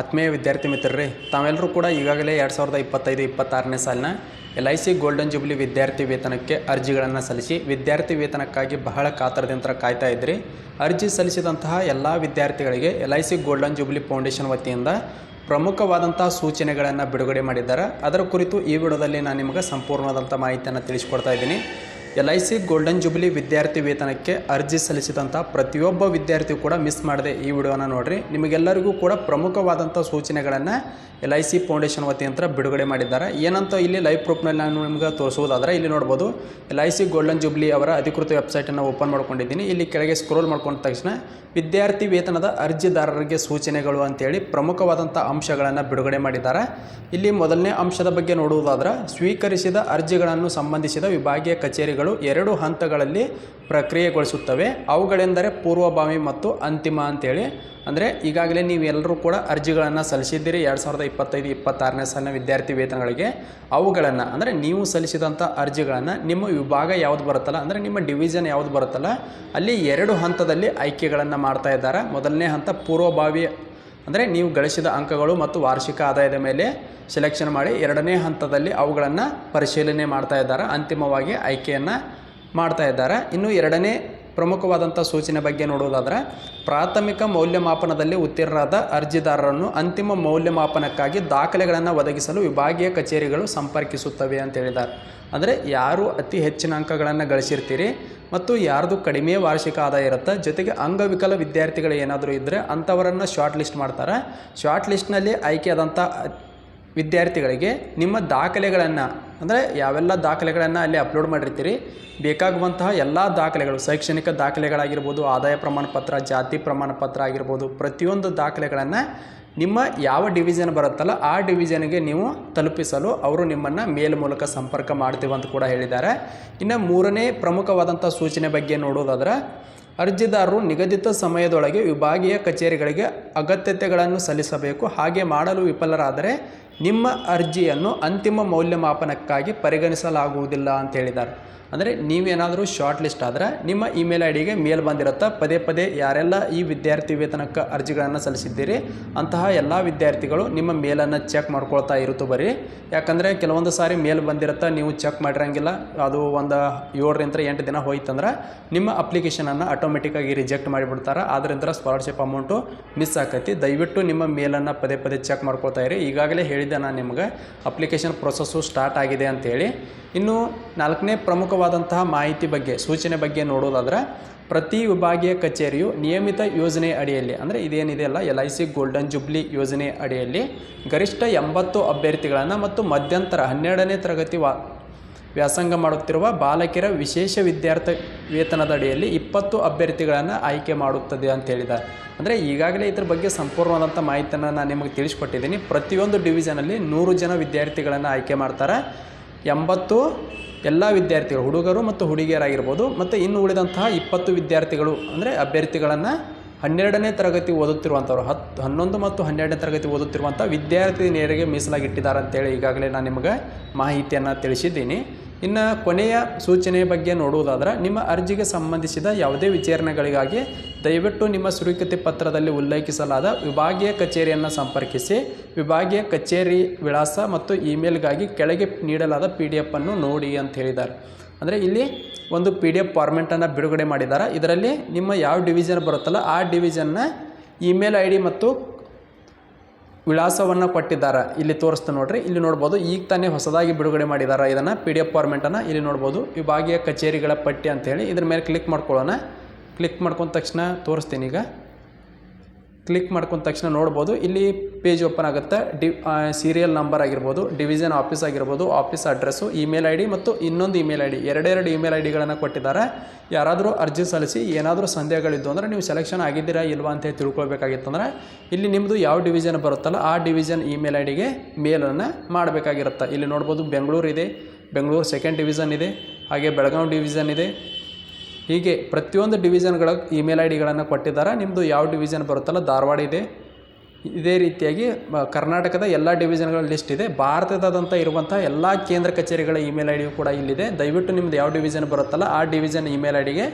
ಆತ್ಮೀಯ ವಿದ್ಯಾರ್ಥಿ ಮಿತ್ರರೇ, ತಾವೆಲ್ಲರೂ ಕೂಡ ಈಗಾಗಲೇ ಎರಡು ಸಾವಿರದ ಇಪ್ಪತ್ತೈದು ಇಪ್ಪತ್ತಾರನೇ ಸಾಲಿನ L I C golden jubilee ವಿದ್ಯಾರ್ಥಿ ವೇತನಕ್ಕೆ ಅರ್ಜಿಗಳನ್ನು ಸಲ್ಲಿಸಿ, ವಿದ್ಯಾರ್ಥಿ ವೇತನಕ್ಕಾಗಿ ಬಹಳ ಕಾತರದಿಂದ ಕಾಯ್ತಾ ಇದ್ರಿ. ಅರ್ಜಿ ಸಲ್ಲಿಸಿದಂತಹ ಎಲ್ಲ ವಿದ್ಯಾರ್ಥಿಗಳಿಗೆ L I C golden jubilee foundation ವತಿಯಿಂದ ಪ್ರಮುಖವಾದಂತಹ ಸೂಚನೆಗಳನ್ನು ಬಿಡುಗಡೆ ಮಾಡಿದ್ದಾರೆ. ಅದರ ಕುರಿತು ಈ ವಿಡಿಯೋದಲ್ಲಿ ನಾನು ನಿಮಗೆ ಸಂಪೂರ್ಣವಾದಂಥ ಮಾಹಿತಿಯನ್ನು ತಿಳಿಸ್ಕೊಡ್ತಾ ಇದ್ದೀನಿ. L I C golden jubilee ವಿದ್ಯಾರ್ಥಿ ವೇತನಕ್ಕೆ ಅರ್ಜಿ ಸಲ್ಲಿಸಿದಂಥ ಪ್ರತಿಯೊಬ್ಬ ವಿದ್ಯಾರ್ಥಿಯು ಕೂಡ ಮಿಸ್ ಮಾಡದೆ ಈ ವಿಡಿಯೋನ ನೋಡಿರಿ. ನಿಮಗೆಲ್ಲರಿಗೂ ಕೂಡ ಪ್ರಮುಖವಾದಂಥ ಸೂಚನೆಗಳನ್ನು ಎಲ್ ಐ ಸಿ ಫೌಂಡೇಶನ್ ವತಿಯಂತ್ರ ಬಿಡುಗಡೆ ಮಾಡಿದ್ದಾರೆ. ಏನಂತ ಇಲ್ಲಿ ಲೈವ್ ಪ್ರೂಫ್ನಲ್ಲಿ ನಾನು ನಿಮ್ಗೆ ತೋರಿಸುವುದಾದರೆ ಇಲ್ಲಿ ನೋಡ್ಬೋದು. L I C golden jubilee ಅವರ ಅಧಿಕೃತ ವೆಬ್ಸೈಟನ್ನು ಓಪನ್ ಮಾಡ್ಕೊಂಡಿದ್ದೀನಿ. ಇಲ್ಲಿ ಕೆಳಗೆ ಸ್ಕ್ರೋಲ್ ಮಾಡ್ಕೊಂಡ ತಕ್ಷಣ ವಿದ್ಯಾರ್ಥಿ ವೇತನದ ಅರ್ಜಿದಾರರಿಗೆ ಸೂಚನೆಗಳು ಅಂತೇಳಿ ಪ್ರಮುಖವಾದಂಥ ಅಂಶಗಳನ್ನು ಬಿಡುಗಡೆ ಮಾಡಿದ್ದಾರೆ. ಇಲ್ಲಿ ಮೊದಲನೇ ಅಂಶದ ಬಗ್ಗೆ ನೋಡುವುದಾದ್ರೆ ಸ್ವೀಕರಿಸಿದ ಅರ್ಜಿಗಳನ್ನು ಸಂಬಂಧಿಸಿದ ವಿಭಾಗೀಯ ಕಚೇರಿಗಳು ಎರಡು ಹಂತಗಳಲ್ಲಿ ಪ್ರಕ್ರಿಯೆಗೊಳಿಸುತ್ತವೆ. ಅವುಗಳೆಂದರೆ ಪೂರ್ವಭಾವಿ ಮತ್ತು ಅಂತಿಮ ಅಂತೇಳಿ. ಅಂದರೆ ಈಗಾಗಲೇ ನೀವೆಲ್ಲರೂ ಕೂಡ ಅರ್ಜಿಗಳನ್ನು ಸಲ್ಲಿಸಿದ್ದೀರಿ. ಎರಡು ಸಾವಿರದ ಇಪ್ಪತ್ತೈದು, ಇಪ್ಪತ್ತಾರನೇ ಸಾಲಿನ ವಿದ್ಯಾರ್ಥಿ ವೇತನಗಳಿಗೆ. ಅವುಗಳನ್ನು, ಅಂದರೆ ನೀವು ಸಲ್ಲಿಸಿದಂಥ ಅರ್ಜಿಗಳನ್ನು ನಿಮ್ಮ ವಿಭಾಗ ಯಾವುದು ಬರುತ್ತಲ್ಲ, ಅಂದರೆ ನಿಮ್ಮ ಡಿವಿಷನ್ ಯಾವುದು ಬರುತ್ತಲ್ಲ, ಅಲ್ಲಿ ಎರಡು ಹಂತದಲ್ಲಿ ಆಯ್ಕೆಗಳನ್ನು ಮಾಡ್ತಾ ಇದ್ದಾರೆ. ಮೊದಲನೇ ಹಂತ ಪೂರ್ವಭಾವಿ ಅಂದರೆ ನೀವು ಗಳಿಸಿದ ಅಂಕಗಳು ಮತ್ತು ವಾರ್ಷಿಕ ಆದಾಯದ ಮೇಲೆ ಸೆಲೆಕ್ಷನ್ ಮಾಡಿ ಎರಡನೇ ಹಂತದಲ್ಲಿ ಅವುಗಳನ್ನು ಪರಿಶೀಲನೆ ಮಾಡ್ತಾ ಇದ್ದಾರೆ, ಅಂತಿಮವಾಗಿ ಆಯ್ಕೆಯನ್ನು ಮಾಡ್ತಾ ಇದ್ದಾರೆ. ಇನ್ನು ಎರಡನೇ ಪ್ರಮುಖವಾದಂಥ ಸೂಚನೆ ಬಗ್ಗೆ ನೋಡುವುದಾದರೆ, ಪ್ರಾಥಮಿಕ ಮೌಲ್ಯಮಾಪನದಲ್ಲಿ ಉತ್ತೀರ್ಣರಾದ ಅರ್ಜಿದಾರರನ್ನು ಅಂತಿಮ ಮೌಲ್ಯಮಾಪನಕ್ಕಾಗಿ ದಾಖಲೆಗಳನ್ನು ಒದಗಿಸಲು ವಿಭಾಗೀಯ ಕಚೇರಿಗಳು ಸಂಪರ್ಕಿಸುತ್ತವೆ ಅಂತ ಹೇಳಿದ್ದಾರೆ. ಅಂದರೆ ಯಾರು ಅತಿ ಹೆಚ್ಚಿನ ಅಂಕಗಳನ್ನು ಗಳಿಸಿರ್ತೀರಿ ಮತ್ತು ಯಾರ್ದು ಕಡಿಮೆ ವಾರ್ಷಿಕ ಆದಾಯ ಇರುತ್ತೆ, ಜೊತೆಗೆ ಅಂಗವಿಕಲ ವಿದ್ಯಾರ್ಥಿಗಳು ಏನಾದರೂ ಇದ್ದರೆ ಅಂಥವರನ್ನು ಶಾರ್ಟ್ ಲಿಸ್ಟ್ ಮಾಡ್ತಾರೆ. ಶಾರ್ಟ್ ಲಿಸ್ಟ್ನಲ್ಲಿ ಆಯ್ಕೆಯಾದಂಥ ವಿದ್ಯಾರ್ಥಿಗಳಿಗೆ ನಿಮ್ಮ ದಾಖಲೆಗಳನ್ನು, ಅಂದರೆ ಯಾವೆಲ್ಲ ದಾಖಲೆಗಳನ್ನು ಅಲ್ಲಿ ಅಪ್ಲೋಡ್ ಮಾಡಿರ್ತೀರಿ, ಬೇಕಾಗುವಂತಹ ಎಲ್ಲ ದಾಖಲೆಗಳು, ಶೈಕ್ಷಣಿಕ ದಾಖಲೆಗಳಾಗಿರ್ಬೋದು, ಆದಾಯ ಪ್ರಮಾಣ ಪತ್ರ ಜಾತಿ ಪ್ರಮಾಣ ಪತ್ರ ಆಗಿರ್ಬೋದು, ಪ್ರತಿಯೊಂದು ದಾಖಲೆಗಳನ್ನು ನಿಮ್ಮ ಯಾವ ಡಿವಿಷನ್ ಬರುತ್ತಲ್ಲ ಆ ಡಿವಿಷನ್ಗೆ ನೀವು ತಲುಪಿಸಲು ಅವರು ನಿಮ್ಮನ್ನು ಮೇಲ್ ಮೂಲಕ ಸಂಪರ್ಕ ಮಾಡ್ತೀವಿ ಅಂತ ಕೂಡ ಹೇಳಿದ್ದಾರೆ. ಇನ್ನು ಮೂರನೇ ಪ್ರಮುಖವಾದಂಥ ಸೂಚನೆ ಬಗ್ಗೆ ನೋಡೋದಾದ್ರೆ, ಅರ್ಜಿದಾರರು ನಿಗದಿತ ಸಮಯದೊಳಗೆ ವಿಭಾಗೀಯ ಕಚೇರಿಗಳಿಗೆ ಅಗತ್ಯತೆಗಳನ್ನು ಸಲ್ಲಿಸಬೇಕು, ಹಾಗೆ ಮಾಡಲು ವಿಫಲರಾದರೆ ನಿಮ್ಮ ಅರ್ಜಿಯನ್ನು ಅಂತಿಮ ಮೌಲ್ಯಮಾಪನಕ್ಕಾಗಿ ಪರಿಗಣಿಸಲಾಗುವುದಿಲ್ಲ ಅಂತ ಹೇಳಿದ್ದಾರೆ. ಅಂದರೆ ನೀವೇನಾದರೂ ಶಾರ್ಟ್ ಲಿಸ್ಟ್ ಆದರೆ ನಿಮ್ಮ ಇಮೇಲ್ ಐ ಡಿಗೆ ಮೇಲ್ ಬಂದಿರುತ್ತಾ, ಪದೇ ಪದೇ ಯಾರೆಲ್ಲ ಈ ವಿದ್ಯಾರ್ಥಿ ವೇತನಕ್ಕೆ ಅರ್ಜಿಗಳನ್ನು ಸಲ್ಲಿಸಿದ್ದೀರಿ, ಅಂತಹ ಎಲ್ಲ ವಿದ್ಯಾರ್ಥಿಗಳು ನಿಮ್ಮ ಮೇಲನ್ನು ಚೆಕ್ ಮಾಡ್ಕೊಳ್ತಾ ಇರುತ್ತು ಬರೀ. ಯಾಕಂದರೆ ಕೆಲವೊಂದು ಸಾರಿ ಮೇಲ್ ಬಂದಿರುತ್ತಾ, ನೀವು ಚೆಕ್ ಮಾಡಿರಂಗಿಲ್ಲ, ಅದು ಒಂದು ಏಳರಿಂದ ಎಂಟು ದಿನ ಹೋಯ್ತಂದ್ರೆ ನಿಮ್ಮ ಅಪ್ಲಿಕೇಶನನ್ನು ಆಟೋಮೆಟಿಕ್ಕಾಗಿ ರಿಜೆಕ್ಟ್ ಮಾಡಿಬಿಡ್ತಾರೆ. ಆದ್ದರಿಂದ ಸ್ಕಾಲರ್ಶಿಪ್ ಅಮೌಂಟು ಮಿಸ್ ಆಕೈತಿ. ದಯವಿಟ್ಟು ನಿಮ್ಮ ಮೇಲನ್ನು ಪದೇ ಪದೇ ಚೆಕ್ ಮಾಡ್ಕೊಳ್ತಾ ಇರಿ. ಈಗಾಗಲೇ ಹೇಳಿದ್ದೆ ನಾನು ನಿಮಗೆ ಅಪ್ಲಿಕೇಶನ್ ಪ್ರೊಸೆಸ್ಸು ಸ್ಟಾರ್ಟ್ ಆಗಿದೆ ಅಂಥೇಳಿ ಇನ್ನು ನಾಲ್ಕನೇ ಪ್ರಮುಖವಾದಂತಹ ಮಾಹಿತಿ ಬಗ್ಗೆ, ಸೂಚನೆ ಬಗ್ಗೆ ನೋಡೋದಾದ್ರೆ, ಪ್ರತಿ ವಿಭಾಗೀಯ ಕಚೇರಿಯು ನಿಯಮಿತ ಯೋಜನೆ ಅಡಿಯಲ್ಲಿ, ಅಂದರೆ ಇದೇನಿದೆ ಅಲ್ಲ L I C golden jubilee ಯೋಜನೆ ಅಡಿಯಲ್ಲಿ ಗರಿಷ್ಠ ಎಂಬತ್ತು ಅಭ್ಯರ್ಥಿಗಳನ್ನು ಮತ್ತು ಮಧ್ಯಂತರ ಹನ್ನೆರಡನೇ ತರಗತಿ ವಾ ವ್ಯಾಸಂಗ ಮಾಡುತ್ತಿರುವ ಬಾಲಕಿಯರ ವಿಶೇಷ ವಿದ್ಯಾರ್ಥಿ ವೇತನದ ಅಡಿಯಲ್ಲಿ ಇಪ್ಪತ್ತು ಅಭ್ಯರ್ಥಿಗಳನ್ನು ಆಯ್ಕೆ ಮಾಡುತ್ತದೆ ಅಂತ ಹೇಳಿದ್ದಾರೆ. ಅಂದರೆ ಈಗಾಗಲೇ ಇದ್ರ ಬಗ್ಗೆ ಸಂಪೂರ್ಣವಾದಂಥ ಮಾಹಿತಿಯನ್ನು ನಾನು ನಿಮಗೆ ತಿಳಿಸ್ಕೊಟ್ಟಿದ್ದೀನಿ. ಪ್ರತಿಯೊಂದು ಡಿವಿಷನಲ್ಲಿ ನೂರು ಜನ ವಿದ್ಯಾರ್ಥಿಗಳನ್ನು ಆಯ್ಕೆ ಮಾಡ್ತಾರೆ. ಎಂಬತ್ತು ಎಲ್ಲ ವಿದ್ಯಾರ್ಥಿಗಳು, ಹುಡುಗರು ಮತ್ತು ಹುಡುಗಿಯರಾಗಿರ್ಬೋದು. ಮತ್ತು ಇನ್ನು ಉಳಿದಂತಹ ಇಪ್ಪತ್ತು ವಿದ್ಯಾರ್ಥಿಗಳು ಅಂದರೆ ಅಭ್ಯರ್ಥಿಗಳನ್ನು ಹನ್ನೆರಡನೇ ತರಗತಿ ಓದುತ್ತಿರುವಂಥವ್ರು ಹತ್ತು ಹನ್ನೊಂದು ಮತ್ತು ಹನ್ನೆರಡನೇ ತರಗತಿ ಓದುತ್ತಿರುವಂಥ ವಿದ್ಯಾರ್ಥಿ ನೇರಿಗೆ ಮೀಸಲಾಗಿಟ್ಟಿದ್ದಾರೆ ಅಂತೇಳಿ ಈಗಾಗಲೇ ನಾನು ನಿಮಗೆ ಮಾಹಿತಿಯನ್ನು ತಿಳಿಸಿದ್ದೀನಿ. ಇನ್ನು ಕೊನೆಯ ಸೂಚನೆ ಬಗ್ಗೆ ನೋಡುವುದಾದ್ರೆ, ನಿಮ್ಮ ಅರ್ಜಿಗೆ ಸಂಬಂಧಿಸಿದ ಯಾವುದೇ ವಿಚಾರಣೆಗಳಿಗಾಗಿ ದಯವಿಟ್ಟು ನಿಮ್ಮ ಸ್ವೀಕೃತಿ ಪತ್ರದಲ್ಲಿ ಉಲ್ಲೇಖಿಸಲಾದ ವಿಭಾಗೀಯ ಕಚೇರಿಯನ್ನು ಸಂಪರ್ಕಿಸಿ. ವಿಭಾಗೀಯ ಕಚೇರಿ ವಿಳಾಸ ಮತ್ತು ಇಮೇಲ್ಗಾಗಿ ಕೆಳಗೆ ನೀಡಲಾದ ಪಿ ಡಿ ಎಫನ್ನು ನೋಡಿ ಅಂತ ಹೇಳಿದ್ದಾರೆ. ಅಂದರೆ ಇಲ್ಲಿ ಒಂದು ಪಿ ಡಿ ಎಫ್ ಫಾರ್ಮೆಟನ್ನು ಬಿಡುಗಡೆ ಮಾಡಿದ್ದಾರೆ. ಇದರಲ್ಲಿ ನಿಮ್ಮ ಯಾವ ಡಿವಿಷನ್ ಬರುತ್ತಲ್ಲ, ಆ ಡಿವಿಷನ್ನ ಇಮೇಲ್ ಐ ಡಿ ಮತ್ತು ವಿಳಾಸವನ್ನು ಕೊಟ್ಟಿದ್ದಾರೆ. ಇಲ್ಲಿ ತೋರಿಸ್ತಾ ನೋಡ್ರಿ. ಇಲ್ಲಿ ನೋಡ್ಬೋದು ಈಗ ತಾನೇ ಹೊಸದಾಗಿ ಬಿಡುಗಡೆ ಮಾಡಿದ್ದಾರೆ ಇದನ್ನು ಪಿ ಡಿ ಎಫ್ ಫಾರ್ಮೆಟನ್ನು ಇಲ್ಲಿ ನೋಡ್ಬೋದು ವಿಭಾಗೀಯ ಕಚೇರಿಗಳ ಪಟ್ಟಿ ಅಂತೇಳಿ ಇದ್ರ ಮೇಲೆ ಕ್ಲಿಕ್ ಮಾಡ್ಕೊಳ್ಳೋಣ. ಕ್ಲಿಕ್ ಮಾಡ್ಕೊಂಡ ತಕ್ಷಣ ತೋರಿಸ್ತೀನಿ ಈಗ. ಕ್ಲಿಕ್ ಮಾಡ್ಕೊಂಡ ತಕ್ಷಣ ನೋಡ್ಬೋದು. ಇಲ್ಲಿ ಪೇಜ್ ಓಪನ್ ಆಗುತ್ತೆ. ಡಿ ಸೀರಿಯಲ್ ನಂಬರ್ ಆಗಿರ್ಬೋದು ಡಿವಿಷನ್ ಆಫೀಸ್ ಆಗಿರ್ಬೋದು office address email I D ಮತ್ತು ಇನ್ನೊಂದು ಇಮೇಲ್ ಐ ಡಿ ಎರಡೆರಡು ಇಮೇಲ್ ಐ ಡಿಗಳನ್ನು ಕೊಟ್ಟಿದ್ದಾರೆ. ಯಾರಾದರೂ ಅರ್ಜಿ ಸಲ್ಲಿಸಿ, ಏನಾದರೂ ಸಂದೇಹಗಳಿದ್ದು ಅಂದರೆ ನೀವು ಸೆಲೆಕ್ಷನ್ ಆಗಿದ್ದೀರಾ ಇಲ್ವಾ ಅಂತ ಹೇಳಿ ಇಲ್ಲಿ ನಿಮ್ಮದು ಯಾವ ಡಿವಿಷನ್ ಬರುತ್ತಲ್ಲ ಆ ಡಿವಿಷನ್ ಇಮೇಲ್ ಐ ಡಿಗೆ ಮೇಲನ್ನು ಮಾಡಬೇಕಾಗಿರುತ್ತೆ. ಇಲ್ಲಿ ನೋಡ್ಬೋದು ಬೆಂಗಳೂರು ಇದೆ, ಬೆಂಗಳೂರು ಸೆಕೆಂಡ್ ಡಿವಿಷನ್ ಇದೆ, ಹಾಗೆ ಬೆಳಗಾವಿ ಡಿವಿಷನ್ ಇದೆ ಹೀಗೆ ಪ್ರತಿಯೊಂದು ಡಿವಿಷನ್ಗಳ ಇಮೇಲ್ ಐ ಡಿಗಳನ್ನು ಕೊಟ್ಟಿದ್ದಾರೆ. ನಿಮ್ಮದು ಯಾವ ಡಿವಿಷನ್ ಬರುತ್ತಲ್ಲ, ಧಾರವಾಡ ಇದೆ. ಇದೇ ರೀತಿಯಾಗಿ ಕರ್ನಾಟಕದ ಎಲ್ಲ ಡಿವಿಷನ್ಗಳ ಲಿಸ್ಟ್ ಇದೆ. ಭಾರತದಾದಂಥ ಇರುವಂಥ ಎಲ್ಲ ಕೇಂದ್ರ ಕಚೇರಿಗಳ ಇಮೇಲ್ ಐ ಡಿಯು ಕೂಡ ಇಲ್ಲಿದೆ. ದಯವಿಟ್ಟು ನಿಮ್ಮದು ಯಾವ ಡಿವಿಷನ್ ಬರುತ್ತಲ್ಲ, ಆ ಡಿವಿಷನ್ ಇಮೇಲ್ ಐ ಡಿಗೆ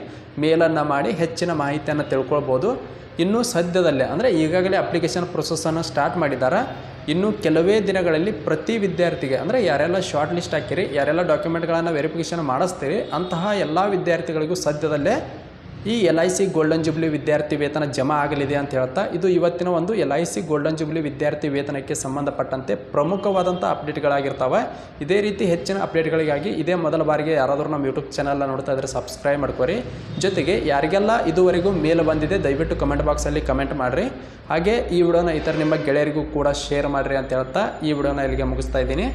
ಮೇಲನ್ನು ಮಾಡಿ, ಹೆಚ್ಚಿನ ಮಾಹಿತಿಯನ್ನು ತಿಳ್ಕೊಳ್ಬೋದು. ಇನ್ನೂ ಸದ್ಯದಲ್ಲೇ, ಅಂದರೆ ಈಗಾಗಲೇ ಅಪ್ಲಿಕೇಶನ್ ಪ್ರೊಸೆಸನ್ನು ಸ್ಟಾರ್ಟ್ ಮಾಡಿದ್ದಾರೆ. ಇನ್ನು ಕೆಲವೇ ದಿನಗಳಲ್ಲಿ ಪ್ರತಿ ವಿದ್ಯಾರ್ಥಿಗೆ, ಅಂದರೆ ಯಾರೆಲ್ಲ ಶಾರ್ಟ್ ಲಿಸ್ಟ್ ಹಾಕಿರಿ, ಯಾರೆಲ್ಲ ಡಾಕ್ಯುಮೆಂಟ್ಗಳನ್ನು ವೆರಿಫಿಕೇಷನ್ ಮಾಡಿಸ್ತೀರಿ, ಅಂತಹ ಎಲ್ಲ ವಿದ್ಯಾರ್ಥಿಗಳಿಗೂ ಸದ್ಯದಲ್ಲೇ ಈ L I C golden jubilee ವಿದ್ಯಾರ್ಥಿ ವೇತನ ಜಮಾ ಆಗಲಿದೆ ಅಂತ ಹೇಳ್ತಾ, ಇದು ಇವತ್ತಿನ ಒಂದು L I C golden jubilee ವಿದ್ಯಾರ್ಥಿ ವೇತನಕ್ಕೆ ಸಂಬಂಧಪಟ್ಟಂತೆ ಪ್ರಮುಖವಾದಂಥ ಅಪ್ಡೇಟ್ಗಳಾಗಿರ್ತಾವೆ. ಇದೇ ರೀತಿ ಹೆಚ್ಚಿನ ಅಪ್ಡೇಟ್ಗಳಿಗಾಗಿ ಇದೇ ಮೊದಲ ಬಾರಿಗೆ ಯಾರಾದರೂ ನಮ್ಮ ಯೂಟ್ಯೂಬ್ ಚಾನಲ್ನ ನೋಡ್ತಾ ಇದ್ದರೆ ಸಬ್ಸ್ಕ್ರೈಬ್ ಮಾಡ್ಕೊರಿ. ಜೊತೆಗೆ ಯಾರಿಗೆಲ್ಲ ಇದುವರೆಗೂ ಮೇಲ್ ಬಂದಿದೆ, ದಯವಿಟ್ಟು ಕಮೆಂಟ್ ಬಾಕ್ಸಲ್ಲಿ ಕಮೆಂಟ್ ಮಾಡಿರಿ. ಹಾಗೆ ಈ ವಿಡಿಯೋನ ಇತರ ನಿಮ್ಮ ಗೆಳೆಯರಿಗೂ ಕೂಡ ಶೇರ್ ಮಾಡಿರಿ ಅಂತ ಹೇಳ್ತಾ ಈ ವಿಡಿಯೋನ ಇಲ್ಲಿಗೆ ಮುಗಿಸ್ತಾ ಇದ್ದೀನಿ.